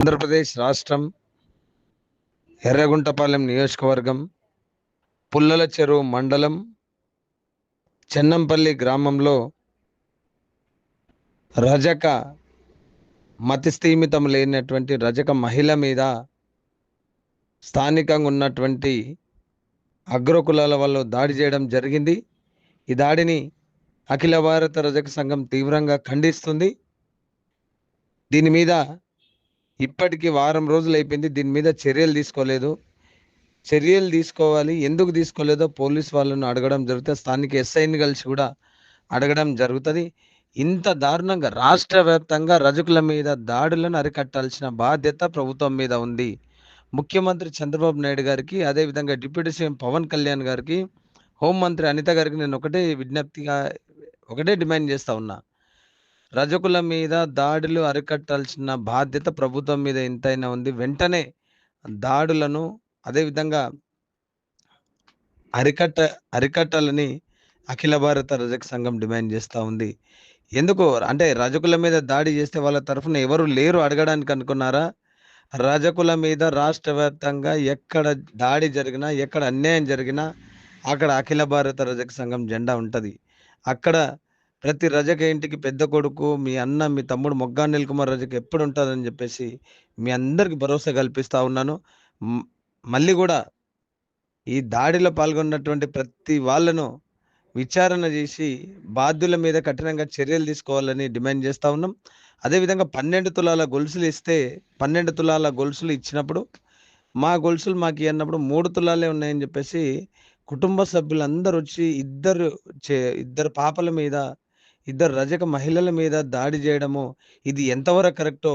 ఆంధ్రప్రదేశ్ రాష్ట్రం ఎర్రగుంటపాలెం నియోజకవర్గం పుల్లల చెరువు మండలం చెన్నంపల్లి గ్రామంలో రజక మతిస్థీమితం లేనటువంటి రజక మహిళ మీద స్థానికంగా ఉన్నటువంటి అగ్రకులాల వాళ్ళు దాడి చేయడం జరిగింది. ఈ దాడిని అఖిల భారత రజక సంఘం తీవ్రంగా ఖండిస్తుంది. దీని మీద ఇప్పటికీ వారం రోజులు అయిపోయింది. దీని మీద చర్యలు తీసుకోలేదు. చర్యలు తీసుకోవాలి. ఎందుకు తీసుకోలేదో పోలీస్ వాళ్ళను అడగడం జరుగుతుంది. స్థానిక ఎస్ఐని కలిసి కూడా అడగడం జరుగుతుంది. ఇంత దారుణంగా రాష్ట్ర వ్యాప్తంగా రజకుల మీద దాడులను అరికట్టాల్సిన బాధ్యత ప్రభుత్వం మీద ఉంది. ముఖ్యమంత్రి చంద్రబాబు నాయుడు గారికి అదేవిధంగా డిప్యూటీ సీఎం పవన్ కళ్యాణ్ గారికి హోంమంత్రి అనిత గారికి నేను ఒకటే విజ్ఞప్తిగా ఒకటే డిమాండ్ చేస్తా ఉన్నా. రజకుల మీద దాడులు అరికట్టాల్సిన బాధ్యత ప్రభుత్వం మీద ఎంతైనా ఉంది. వెంటనే దాడులను అదేవిధంగా అరికట్ట అరికట్టాలని అఖిల భారత రజక సంఘం డిమాండ్ చేస్తూ ఉంది. ఎందుకు? అంటే రజకుల మీద దాడి చేస్తే వాళ్ళ తరఫున ఎవరు లేరు అడగడానికి అనుకున్నారా? రజకుల మీద రాష్ట్ర వ్యాప్తంగా ఎక్కడ దాడి జరిగినా ఎక్కడ అన్యాయం జరిగినా అక్కడ అఖిల భారత రజక సంఘం జెండా ఉంటుంది. అక్కడ ప్రతి రజక ఇంటికి పెద్ద కొడుకు మీ అన్న మీ తమ్ముడు మొగ్గా అనిల్ కుమార్ ఎప్పుడు ఉంటుందని చెప్పేసి మీ అందరికి భరోసా కల్పిస్తూ ఉన్నాను. మళ్ళీ కూడా ఈ దాడిలో పాల్గొన్నటువంటి ప్రతి వాళ్ళను విచారణ చేసి బాధ్యుల మీద కఠినంగా చర్యలు తీసుకోవాలని డిమాండ్ చేస్తూ ఉన్నాం. అదేవిధంగా పన్నెండు తులాల గొలుసులు ఇస్తే పన్నెండు తులాల గొలుసులు ఇచ్చినప్పుడు మా గొలుసులు మాకు అన్నప్పుడు మూడు తులాలే ఉన్నాయని చెప్పేసి కుటుంబ సభ్యులందరూ వచ్చి ఇద్దరు చే ఇద్దరు పాపల మీద ఇద్దరు రజక మహిళల మీద దాడి చేయడము ఇది ఎంతవరకు కరెక్టో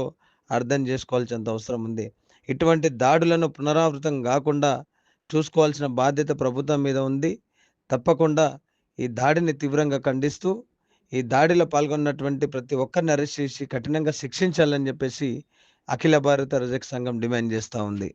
అర్థం చేసుకోవాల్సినంత అవసరం ఉంది. ఇటువంటి దాడులను పునరావృతం కాకుండా చూసుకోవాల్సిన బాధ్యత ప్రభుత్వం మీద ఉంది. తప్పకుండా ఈ దాడిని తీవ్రంగా ఖండిస్తూ ఈ దాడిలో పాల్గొన్నటువంటి ప్రతి ఒక్కరిని అరెస్ట్ చేసి కఠినంగా శిక్షించాలని చెప్పేసి అఖిల భారత రజక సంఘం డిమాండ్ చేస్తూ ఉంది.